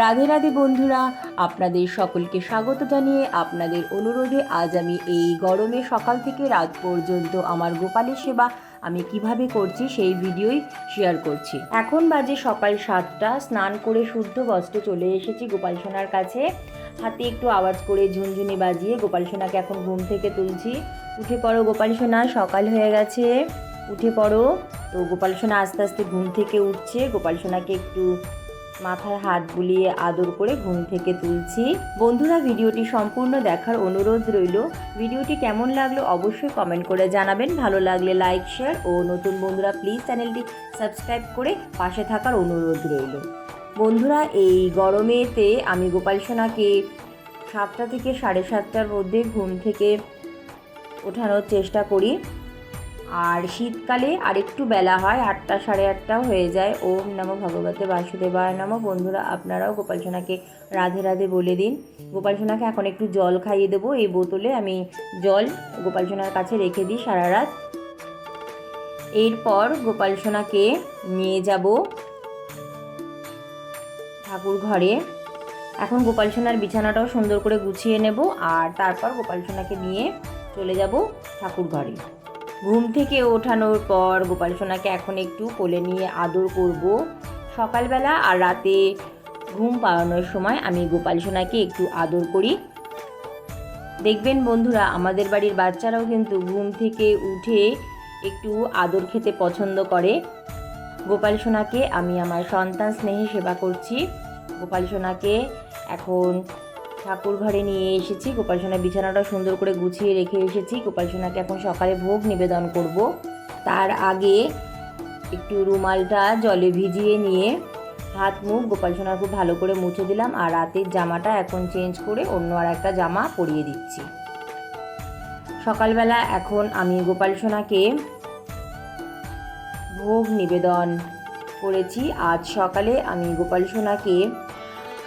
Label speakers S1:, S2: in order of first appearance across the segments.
S1: রাধে রাধে বন্ধুরা, আপনাদের সকলকে স্বাগত জানিয়ে আপনাদের অনুরোধে আজ আমি এই গরমে সকাল থেকে রাত পর্যন্ত আমার গোপালের সেবা আমি কীভাবে করছি সেই ভিডিওই শেয়ার করছি। এখন বাজে সকাল সাতটা, স্নান করে শুদ্ধ বস্ত্র চলে এসেছি গোপাল সোনার কাছে। হাতে একটু আওয়াজ করে ঝুনঝুনি বাজিয়ে গোপাল সোনাকে এখন ঘুম থেকে তুলছি। উঠে পড়ো গোপাল সোনা, সকাল হয়ে গেছে। উঠে পড়ো। তো গোপাল সোনা আস্তে আস্তে ঘুম থেকে উঠছে। গোপাল সোনাকে একটু মাথায় হাত বুলিয়ে আদর করে ঘুম থেকে তুলছি। বন্ধুরা, ভিডিওটি সম্পূর্ণ দেখার অনুরোধ রইল। ভিডিওটি কেমন লাগল অবশ্যই কমেন্ট করে জানাবেন। ভালো লাগলে লাইক শেয়ার ও নতুন বন্ধুরা প্লিজ চ্যানেলটি সাবস্ক্রাইব করে পাশে থাকার অনুরোধ রইল। বন্ধুরা, এই গরমেতে আমি গোপাল সোনাকে সাতটা থেকে সাড়ে সাতটার মধ্যে ঘুম থেকে ওঠানোর চেষ্টা করি। আর শীতকালে আরেকটু বেলা হয়, আটটা সাড়ে আটটাও হয়ে যায়। ওম নম ভগবতে বাসুদেবায় নম। বন্ধুরা, আপনারাও গোপাল সোনাকে রাধে রাধে বলে দিন। গোপাল সোনাকে এখন একটু জল খাইয়ে দেবো। এই বোতলে আমি জল গোপাল সোনার কাছে রেখে দিই সারা রাত। এরপর গোপাল সোনাকে নিয়ে যাব ঠাকুর ঘরে। এখন গোপাল সোনার বিছানাটাও সুন্দর করে গুছিয়ে নেব। আর তারপর গোপাল সোনাকে নিয়ে চলে যাব ঠাকুর ঘরে। ঘুম থেকে ওঠানোর পর গোপাল সোনাকে এখন একটু কোলে নিয়ে আদর করব। সকালবেলা আর রাতে ঘুম পাড়ানোর সময় আমি গোপাল সোনাকে একটু আদর করি। দেখবেন বন্ধুরা, আমাদের বাড়ির বাচ্চারাও কিন্তু ঘুম থেকে উঠে একটু আদর খেতে পছন্দ করে। গোপাল সোনাকে আমি আমার সন্তান স্নেহে সেবা করছি। গোপাল সোনাকে এখন ঠাকুর ঘরে নিয়ে এসেছি। গোপাল সোনার বিছানাটা সুন্দর করে গুছিয়ে রেখে এসেছি। গোপাল সোনাকে এখন সকালে ভোগ নিবেদন করব। তার আগে একটু রুমালটা জলে ভিজিয়ে নিয়ে হাত মুখ গোপাল সোনার খুব ভালো করে মুছে দিলাম আর রাতের জামাটা এখন চেঞ্জ করে অন্য আর একটা জামা পরিয়ে দিচ্ছি। সকালবেলা এখন আমি গোপাল সোনাকে ভোগ নিবেদন করেছি। আজ সকালে আমি গোপাল সোনাকে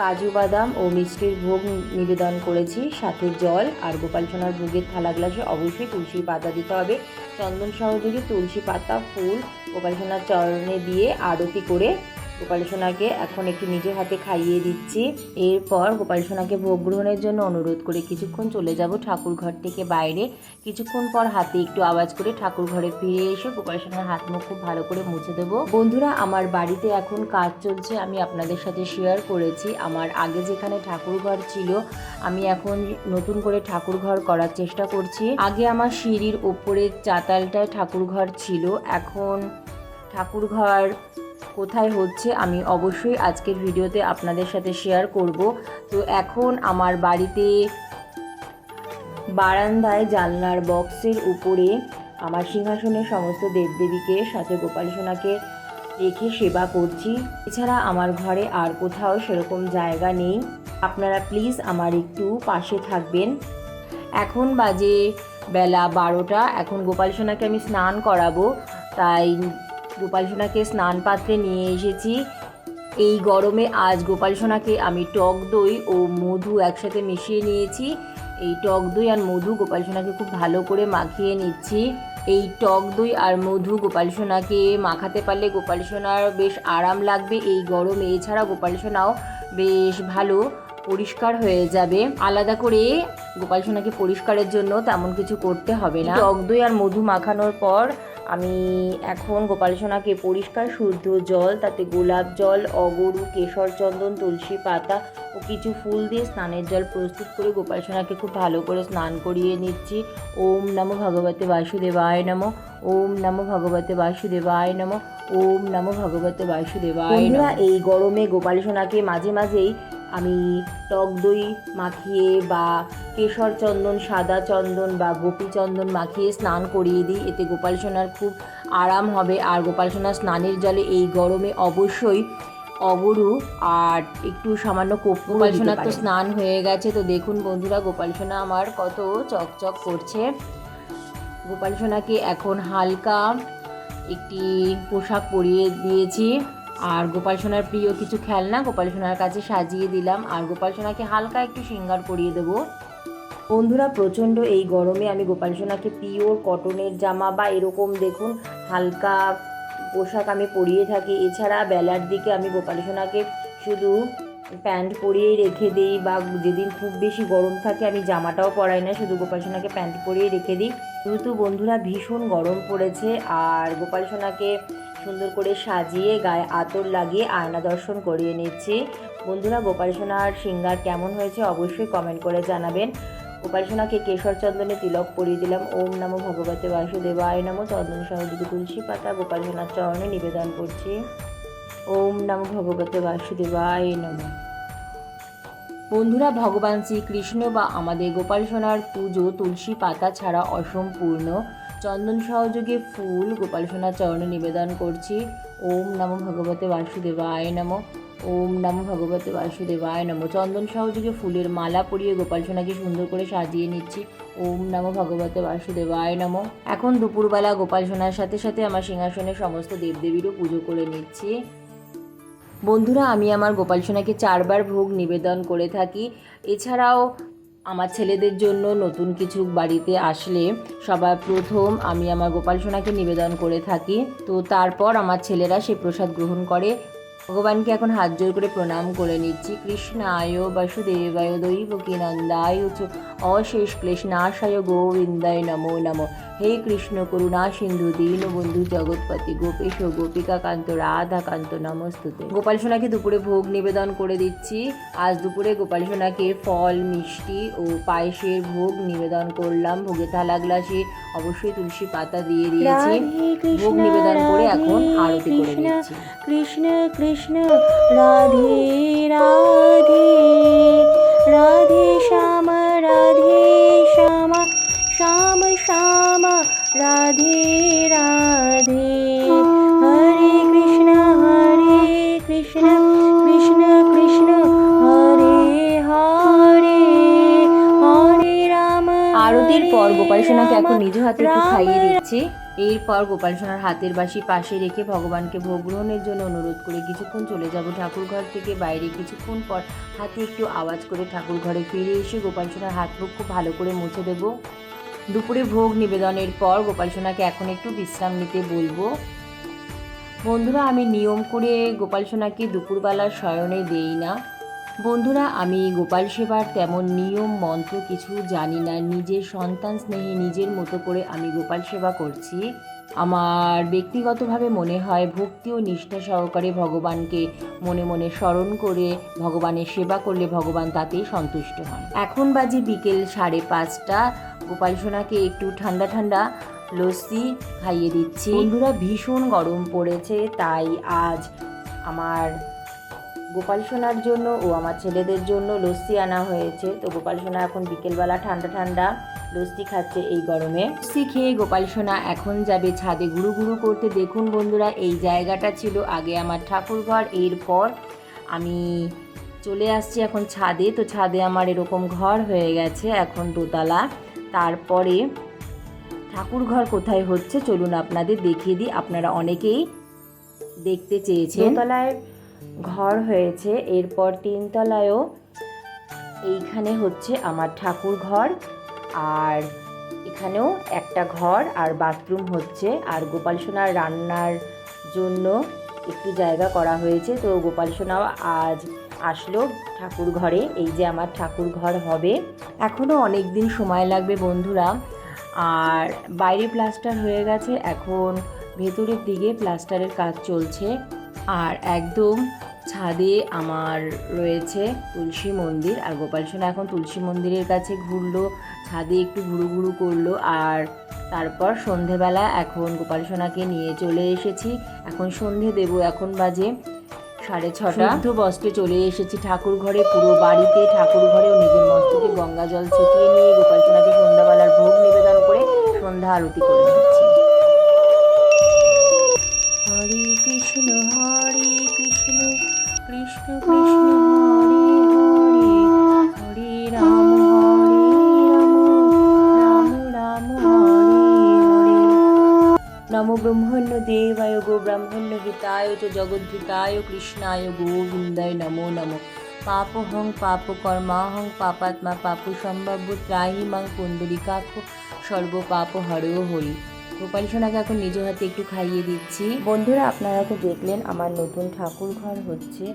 S1: কাজু বাদাম ও মিষ্টির ভোগ নিবেদন করেছি। সাথে জল আর গোপাল সোনার ভোগের থালা গ্লাসে অবশ্যই তুলসী পাতা দিতে হবে। চন্দন সহযোগে তুলসী পাতা, ফুল, গোপাল সোনার চরণে দিয়ে আরতি করে গোপাল সোনাকে এখন একটু নিজের হাতে খাইয়ে দিচ্ছি। এরপর গোপাল সোনাকে ভোগ গ্রহণের জন্য অনুরোধ করে কিছুক্ষণ চলে যাব ঠাকুর ঘর থেকে বাইরে। কিছুক্ষণ পর হাতে একটু আওয়াজ করে ঠাকুর ঘরে ফিরে এসে গোপাল সোনার হাত মুখ খুব ভালো করে মুছে দেবো। বন্ধুরা, আমার বাড়িতে এখন কাজ চলছে, আমি আপনাদের সাথে শেয়ার করেছি। আমার আগে যেখানে ঠাকুর ঘর ছিল, আমি এখন নতুন করে ঠাকুর ঘর করার চেষ্টা করছি। আগে আমার সিঁড়ির ওপরের চাতালটায় ঠাকুর ঘর ছিল, এখন ঠাকুর ঘর কোথায় হচ্ছে, আমি অবশ্যই আজকের ভিডিওতে আপনাদের সাথে শেয়ার করব। তো এখন আমার বাড়িতে বারান্দায় জানলার বক্সের উপরে আমার সিংহাসনের সমস্ত দেবদেবীকে, সাথে গোপাল সোনাকে রেখে সেবা করছি। এছাড়া আমার ঘরে আর কোথাও সেরকম জায়গা নেই। আপনারা প্লিজ আমার একটু পাশে থাকবেন। এখন বাজে বেলা বারোটা, এখন গোপাল সোনাকে আমি স্নান করাবো, তাই গোপাল সোনাকে স্নান পাত্রে নিয়ে এসেছি। এই গরমে আজ গোপাল সোনাকে আমি টক দই ও মধু একসাথে মিশিয়ে নিয়েছি। এই টক দই আর মধু গোপাল সোনাকে খুব ভালো করে মাখিয়ে নিচ্ছি। এই টক দই আর মধু গোপাল সোনাকে মাখাতে পারলে গোপাল সোনার বেশ আরাম লাগবে। এই গরমে এছাড়া গোপাল সোনাও বেশ ভালো পরিষ্কার হয়ে যাবে। আলাদা করে গোপাল সোনাকে পরিষ্কারের জন্য তেমন কিছু করতে হবে না। টক দই আর মধু মাখানোর পর আমি এখন গোপাল সোনাকে পরিষ্কার শুদ্ধ জল তাতে গোলাপ জল অগরু কেশর চন্দন তুলসী পাতা ও কিছু ফুল দিয়ে স্নানের জল প্রস্তুত করে গোপাল সোনাকে খুব ভালো করে স্নান করিয়ে নিচ্ছি। ওম নমো ভগবতে বাসুদেবায় নমো ওম নমো ভগবতে বাসুদেবায় নমো ওম নমো ভগবতে বাসুদেবায় এই গরমে গোপাল সোনাকে মাঝে মাঝেই আমি টক দই মাখিয়ে বা কেশর চন্দন সাদা চন্দন বা গোপী চন্দন মাখিয়ে স্নান করিয়ে দিই। এতে গোপাল সোনার খুব আরাম হবে। আর গোপাল সোনার স্নানের জলে এই গরমে অবশ্যই অগরু আর একটু সামান্য কপ্পু গোপাল সোনার তো স্নান হয়ে গেছে। তো দেখুন বন্ধুরা গোপাল সোনা আমার কত চকচক করছে। গোপাল সোনাকে এখন হালকা একটি পোশাক পরিয়ে দিয়েছি। আর গোপাল সোনার প্রিয় কিছু খেলনা গোপাল সোনার কাছে সাজিয়ে দিলাম। আর গোপাল সোনাকে হালকা একটু সিঙ্গার করিয়ে দেবো। বন্ধুরা, প্রচণ্ড এই গরমে আমি গোপাল সোনাকে পিওর কটনের জামা বা এরকম দেখুন, হালকা পোশাক আমি পরিয়ে থাকি। এছাড়া বেলার দিকে আমি গোপাল সোনাকে শুধু প্যান্ট পরিয়েই রেখে দিই বা যেদিন খুব বেশি গরম থাকে আমি জামাটাও পরাই না, শুধু গোপাল সোনাকে প্যান্ট পরিয়েই রেখে দিই। যেহেতু বন্ধুরা ভীষণ গরম পড়েছে আর গোপাল সোনাকে সুন্দর করে সাজিয়ে গায়ে আতর লাগিয়ে আয়না দর্শন করিয়ে নিচ্ছি। বন্ধুরা, গোপাল সোনার সিঙ্গার কেমন হয়েছে অবশ্যই কমেন্ট করে জানাবেন। গোপাল সোনাকে কেশর চন্দনে তিলক পরিয়ে দিলাম। ওম নমো ভগবতে বাসুদেবায় নমো। চন্দন সহযোগী তুলসী পাতা গোপাল সোনার চরণে নিবেদন করছি। ওম নমো ভগবতে বাসুদেবায় নমঃ। বন্ধুরা, ভগবান শ্রীকৃষ্ণ বা আমাদের গোপাল সোনার পুজো তুলসী পাতা ছাড়া অসম্পূর্ণ। চন্দন সহযোগে ফুল, গোপাল সোনার চরণে নিবেদন করছি। ওম নমো ভগবতে বাসুদেবায় নমঃ, ওম নমো ভগবতে বাসুদেবায় নমঃ। চন্দন সহযোগে ফুলের মালা পরিয়ে গোপাল সোনাকে সুন্দর করে সাজিয়ে নিচ্ছি। ওম নমো ভগবতে বাসুদেবায় নমঃ। এখন দুপুরবেলা গোপাল সোনার সাথে সাথে আমার সিংহাসনে সমস্ত দেবদেবীরও পুজো করে নিচ্ছি। বন্ধুরা, আমি আমার গোপাল সোনাকে চারবার ভোগ নিবেদন করে থাকি। এছাড়াও আমার ছেলেদের জন্য নতুন কিছু বাড়িতে আসলে সবার প্রথম আমি আমার গোপাল সোনাকে নিবেদন করে থাকি। তো তারপর আমার ছেলেরা সেই প্রসাদ গ্রহণ করে। ভগবানকে এখন হাত জোর করে প্রণাম করে নিচ্ছি। কৃষ্ণ কৃষ্ণায় বাসুদেবায় দৈবকী নন্দায় চ অশেষ ক্লেশনাশায় গোবিন্দায় নমো নমো। হে কৃষ্ণ করুণা সিন্ধু দীন বন্ধু জগৎপতি গোপেশ গোপিকা কান্ত রাধা কান্ত নমস্তুতে। গোপাল সোনাকে দুপুরে ভোগ নিবেদন করে দিচ্ছি। আজ দুপুরে গোপাল সোনাকে ফল মিষ্টি ও পায়েসের ভোগ নিবেদন করলাম। ভোগে থালা গ্লাসে অবশ্যই তুলসী পাতা দিয়ে দিয়েছি। ভোগ নিবেদন করে এখন আরতি করে নিচ্ছি।
S2: কৃষ্ণ কৃষ্ণ রাধে রাধে। রাধে শ্যাম রাধে শ্যাম। শ্যাম শ্যাম। রাধে রাধে।
S1: এরপর গোপাল সোনার হাতের বাসি পাশে রেখে ভগবানকে ভোগ গ্রহণের জন্য অনুরোধ করে কিছুক্ষণ চলে যাব ঠাকুর ঘর থেকে। বাইরে কিছুক্ষণ পর হাতে একটু আওয়াজ করে ঠাকুর ঘরে ফিরে এসে গোপাল সোনার হাত মুখ খুব ভালো করে মুছে দেব। দুপুরে ভোগ নিবেদনের পর গোপাল সোনাকে এখন একটু বিশ্রাম নিতে বলব। বন্ধুরা, আমি নিয়ম করে গোপাল সোনাকে দুপুরবেলার শয়নে দেই না। বন্ধুরা, আমি গোপাল সেবার তেমন নিয়ম, মন্ত্র কিছু জানি না। নিজের সন্তান স্নেহে নিজের মতো করে আমি গোপাল সেবা করছি। আমার ব্যক্তিগতভাবে মনে হয়, ভক্তি ও নিষ্ঠা সহকারে ভগবানকে মনে মনে স্মরণ করে, ভগবানের সেবা করলে ভগবান তাতেই সন্তুষ্ট হন। এখন বাজে বিকেল সাড়ে পাঁচটা। গোপাল সোনাকে একটু ঠান্ডা ঠান্ডা লস্যি খাইয়ে দিচ্ছি। বন্ধুরা, ভীষণ গরম পড়েছে, তাই আজ আমার গোপাল সোনার জন্য ও আমার ছেলেদের জন্য লস্যি আনা হয়েছে। তো গোপাল সোনা এখন বিকেলবেলা ঠান্ডা ঠান্ডা লস্যি খাচ্ছে এই গরমে। লস্যি খেয়ে গোপাল সোনা এখন যাবে ছাদে গুরু গুরু করতে। দেখুন বন্ধুরা, এই জায়গাটা ছিল আগে আমার ঠাকুর ঘর এরপর আমি চলে আসছি এখন ছাদে। তো ছাদে আমার এরকম ঘর হয়ে গেছে এখন দোতলা। তারপরে ঠাকুর ঘর কোথায় হচ্ছে চলুন আপনাদের দেখিয়ে দিই। আপনারা অনেকেই দেখতে চেয়েছেন। দোতলায় ঘর হয়েছে। এরপর তিনতলায়ও এইখানে হচ্ছে আমার ঠাকুর ঘর। আর এখানেও একটা ঘর আর বাথরুম হচ্ছে। আর গোপাল সোনার রান্নার জন্য একটু জায়গা করা হয়েছে। তো গোপাল সোনাও আজ আসলো ঠাকুর ঘরে। এই যে আমার ঠাকুর ঘর হবে। এখনও অনেক দিন সময় লাগবে বন্ধুরা। আর বাইরে প্লাস্টার হয়ে গেছে। এখন ভেতরের দিকে প্লাস্টারের কাজ চলছে। আর একদম ছাদে আমার রয়েছে তুলসী মন্দির আর গোপাল সোনা এখন তুলসী মন্দিরের কাছে ঘুরলো, ছাদে একটু ঘুরু ঘুরু করল আর তারপর সন্ধেবেলা এখন গোপাল সোনাকে নিয়ে চলে এসেছি। এখন সন্ধে দেব, এখন বাজে সাড়ে ছটা। শুদ্ধ বস্ত্রে চলে এসেছি ঠাকুর ঘরে, পুরো বাড়িতে ঠাকুর ঘরেও নিজের মস্তকে গঙ্গা জল ছিটিয়ে নিয়ে গোপাল সোনাকে সন্ধ্যাবেলার ভোগ নিবেদন করে সন্ধ্যা আরতি করে নিচ্ছি। জগদ্ধিতায় কৃষ্ণায় গোবিন্দায় নমো নম। পাপহং পাপ কর্মাহং পাপাত্মা পাপু সম্ভাব্য ত্রাহি মাং পুণ্ডরিকাক্ষ সর্ব পাপ হরেও হরি। গোপাল সোনাকে এখন নিজ হাতে একটু খাইয়ে দিচ্ছি। বন্ধুরা, আপনারা তো দেখলেন, আমার নতুন ঠাকুর ঘর হচ্ছে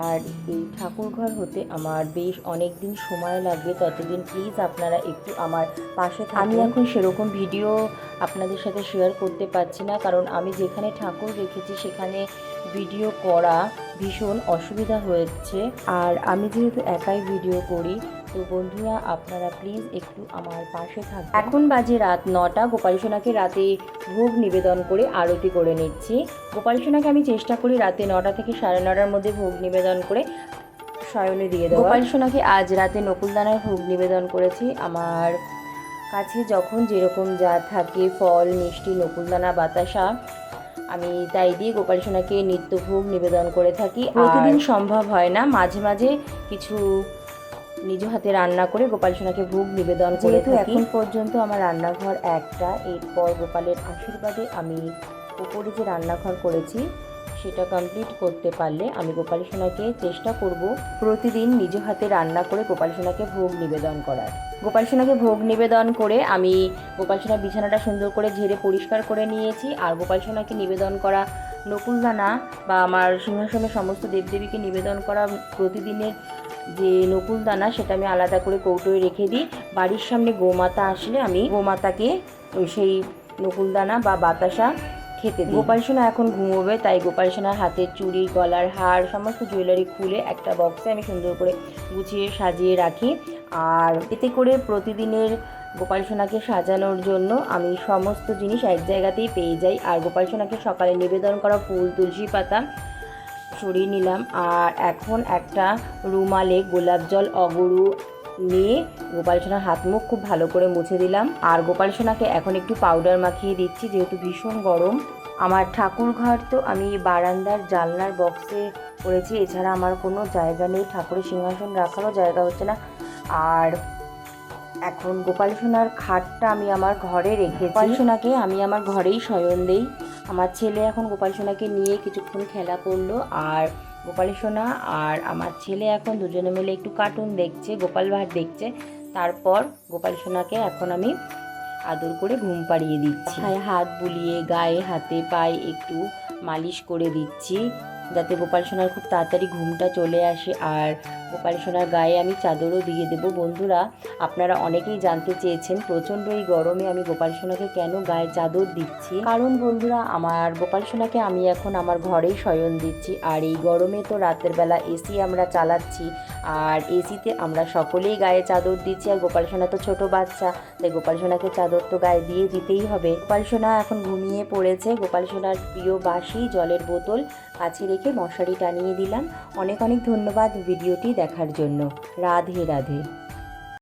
S1: আর এই ঠাকুর ঘর হতে আমার বেশ অনেক দিন সময় লাগবে। ততদিন প্লিজ আপনারা একটু আমার পাশে আমি এখন সেরকম ভিডিও আপনাদের সাথে শেয়ার করতে পারছি না, কারণ আমি যেখানে ঠাকুর রেখেছি সেখানে ভিডিও করা ভীষণ অসুবিধা হয়েছে। আর আমি যেহেতু একাই ভিডিও করি তো বন্ধুরা আপনারা প্লিজ একটু আমার পাশে থাকুন। এখন বাজে রাত নটা। গোপাল সোনাকে রাতে ভোগ নিবেদন করে আরতি করে নিচ্ছি। গোপাল সোনাকে আমি চেষ্টা করি রাতে নটা থেকে সাড়ে নটার মধ্যে ভোগ নিবেদন করে শয়নে দিয়ে দেবো গোপাল সোনাকে আজ রাতে নকুলদানায় ভোগ নিবেদন করেছি। আমার কাছে যখন যেরকম যা থাকে ফল মিষ্টি নকুলদানা বাতাসা আমি তাই দিয়ে গোপাল সোনাকে নিত্যভোগ নিবেদন করে থাকি। প্রতিদিন সম্ভব হয় না। মাঝে মাঝে কিছু নিজ হাতে রান্না করে গোপাল সোনাকে ভোগ নিবেদন করে
S2: যেহেতু
S1: এখন পর্যন্ত আমার রান্নাঘর একটা এরপর গোপালের আশীর্বাদে আমি উপরে যে রান্নাঘর করেছি সেটা কমপ্লিট করতে পারলে আমি গোপাল সোনাকে চেষ্টা করব প্রতিদিন নিজ হাতে রান্না করে গোপাল সোনাকে ভোগ নিবেদন করার। গোপাল সোনাকে ভোগ নিবেদন করে আমি গোপাল সোনার বিছানাটা সুন্দর করে ঝেড়ে পরিষ্কার করে নিয়েছি আর গোপাল সোনাকে নিবেদন করা নকুলদানা বা আমার সিংহাসনের সমস্ত দেবদেবীকে নিবেদন করা প্রতিদিনের যে নকুলদানা সেটা আমি আলাদা করে কৌটোয় রেখে দিই। বাড়ির সামনে গোমাতা আসলে আমি গোমাতাকে সেই নকুলদানা বা বাতাসা খেতে দিই। গোপাল সোনা এখন ঘুমোবে, তাই গোপাল সোনার হাতের চুড়ি, গলার হার, সমস্ত জুয়েলারি খুলে একটা বক্সে আমি সুন্দর করে গুছিয়ে সাজিয়ে রাখি। আর এতে করে প্রতিদিনের গোপাল সোনাকে সাজানোর জন্য আমি সমস্ত জিনিস এক জায়গাতেই পেয়ে যাই। আর গোপাল সোনাকে সকালে নিবেদন করা ফুল, তুলসী পাতা সরিয়ে নিলাম। আর এখন একটা রুমালে গোলাপ জল অগরু নিয়ে গোপাল সোনার হাত মুখ খুব ভালো করে মুছে দিলাম। আর গোপাল সোনাকে এখন একটু পাউডার মাখিয়ে দিচ্ছি, যেহেতু ভীষণ গরম। আমার ঠাকুর ঘর তো আমি বারান্দার জানলার বক্সে করেছি এছাড়া আমার কোনো জায়গা নেই। ঠাকুরের সিংহাসন রাখারও জায়গা হচ্ছে না। আর এখন গোপাল সোনার খাটটা আমি আমার ঘরে রেখেছি। গোপাল সোনাকে আমি আমার ঘরেই শয়ন দেই। আমার ছেলে এখন গোপাল সোনাকে নিয়ে কিছুক্ষণ খেলা করল আর গোপাল সোনা আর আমার ছেলে এখন দুজনে মিলে একটু কার্টুন দেখছে, গোপাল ভাট দেখছে। তারপর গোপাল সোনাকে এখন আমি আদর করে ঘুম পাড়িয়ে দিচ্ছি। হাত বুলিয়ে, গায়ে হাতে পায়ে একটু মালিশ করে দিচ্ছি, যাতে গোপাল সোনার খুব তাড়াতাড়ি ঘুমটা চলে আসে আর গোপাল সোনার গায়ে আমি চাদরও দিয়ে দেব। বন্ধুরা, আপনারা অনেকেই জানতে চেয়েছেন প্রচণ্ড এই গরমে আমি গোপাল সোনাকে কেন গায়ে চাদর দিচ্ছি। কারণ বন্ধুরা, আমার গোপাল সোনাকে আমি এখন আমার ঘরেই শয়ন দিচ্ছি। আর এই গরমে তো রাতের বেলা এসি আমরা চালাচ্ছি, আর এসিতে আমরা সকলেই গায়ে চাদর দিচ্ছি। আর গোপাল সোনা তো ছোট বাচ্চা, তাই গোপাল সোনাকে চাদর তো গায়ে দিয়ে দিতেই হবে। গোপাল সোনা এখন ঘুমিয়ে পড়েছে। গোপাল সোনার প্রিয় বাসি জলের বোতল কাছে রেখে মশারি টানিয়ে দিলাম। অনেক অনেক ধন্যবাদ ভিডিওটি দেখার জন্য। রাধে রাধে।